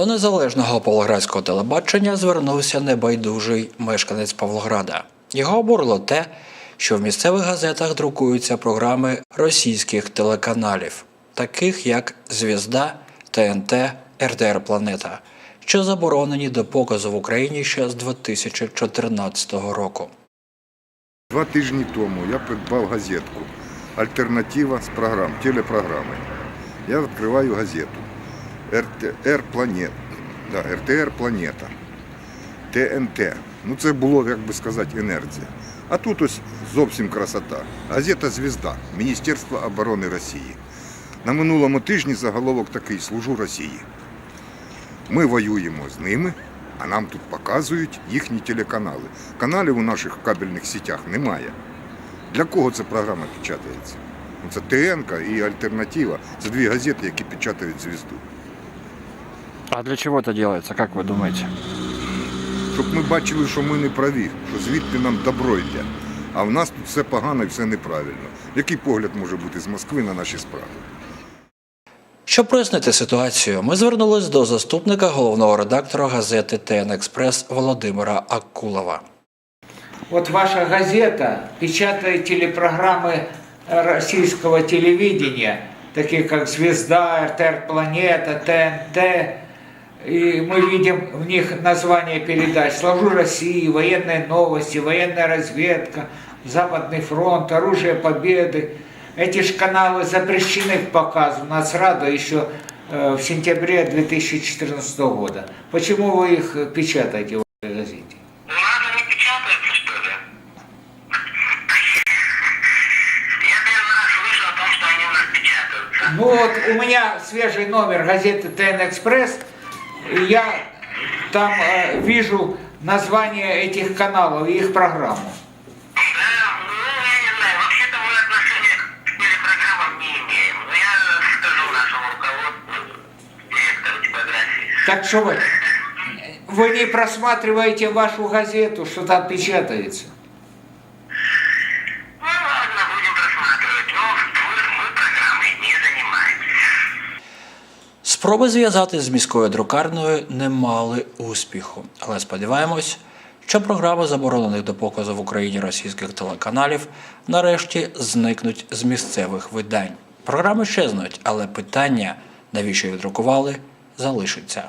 незалежного павлоградського телебачення звернувся небайдужий мешканець Павлограда. Його обурило те, що в місцевих газетах друкуються програми російських телеканалів, таких як Звізда, ТНТ, РТР Планета, що заборонені до показу в Україні ще з 2014 року. Два тижні тому я придбав газетку Альтернатива з програм, телепрограми. Я відкриваю газету РТР Планета. Да, РТР Планета. ТНТ. Ну це було, як би сказати, інерція. А тут ось зовсім красота. Газета Звізда Міністерства оборони Росії. На минулому тижні заголовок такий Служу Росії. Ми воюємо з ними, а нам тут показують їхні телеканали. Каналів у наших кабельних сітях немає. Для кого ця програма печатається? Ну, Це ТНК і Альтернатива. Це дві газети, які печатають звізду. А для чого це робиться, як ви думаєте? Щоб ми бачили, що ми не праві, що звідти нам добро йде. А в нас тут все погано і все неправильно. Який погляд може бути з Москви на наші справи? Щоб прояснити ситуацію, ми звернулись до заступника головного редактора газети ТН Експрес Володимира Акулова. Вот ваша газета печатает телепрограммы российского телевидения, такие как «Звезда», «РТР Планета», «ТНТ». И мы видим в них название передач «Служу России», «Военные новости», «Военная разведка», «Западный фронт», «Оружие Победы». Эти же каналы запрещены к показу Нацрада еще э, в сентябре 2014 года. Почему вы их печатаете в вашей газете? У нас они печатаются, что ли? Я первый раз слышу о том, что они у нас печатаются. Ну вот у меня свежий номер газеты ТН Экспресс, я там э, вижу название этих каналов и их программу. Да, ну, я не знаю, вообще-то мы отношения к телепрограммам не имеем. Но я скажу нашему руководству, директору типографии. Так что вы, вы не просматриваете вашу газету, что там печатается? Спроби зв'язати з міською друкарнею не мали успіху, але сподіваємось, що програми заборонених до показу в Україні російських телеканалів нарешті зникнуть з місцевих видань. Програми щезнуть, але питання, навіщо їх друкували, залишиться.